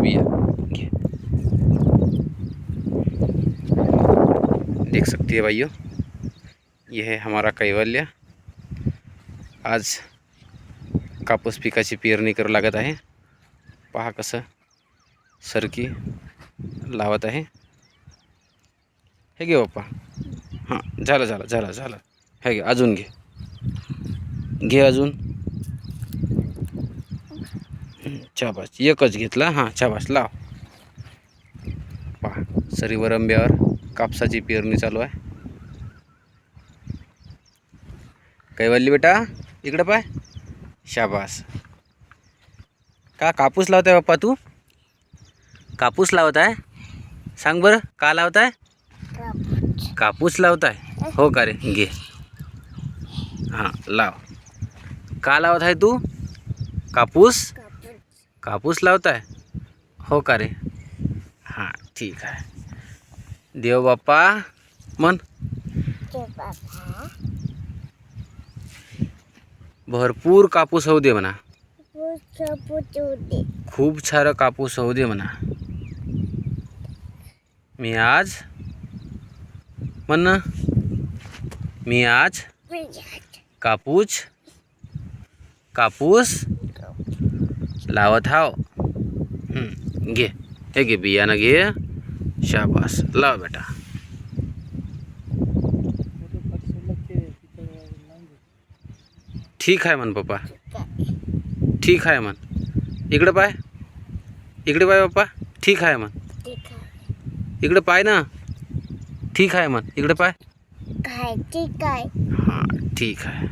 घे बिया घे देख सकती है भाइयों यह है हमारा कैवल्य। आज कापूस पिकाची पेरणी करू लागत आहे। पहा कसं सरकी लावत आहे। हे घे बाप्पा. हाँ झालं झालं झालं झालं. हे घे अजून घे. घे अजून. हं, शाबास. एकच घेतला. हां शाबास. लाव. पहा सरीवर आंब्यावर कापसाची पेरणी चालू आहे. काय कैवल्ली बेटा? इकडं पाय. शाबास. का कापूस लावत आहे बाप्पा तू? कापूस लावत आहे सांग बरं का लावत आहे कापूस लावत आहे हो का रे? घे. हां लाव. का लावत आहे तू? कापूस? कापूस लावत आहे हो का रे? हाँ ठीक आहे. देव बाप्पा मन भरपूर कापूस होऊ दे म्हणा. खूप सारं कापूस होऊ दे म्हणा. मी आज? म्हण ना. मी आज. कापूस? कापूस? लावत हाव हं, घे हे घे बियाणं घे शाबास लाव बेटा ठीक आहे म्हण पप्पा ठीक आहे म्हण इकडे पाय इकडे पाय पप्पा ठीक आहे म्हण इकडे पाय ना ठीक आहे म्हण इकडे पाय ठीक आहे हाँ ठीक आहे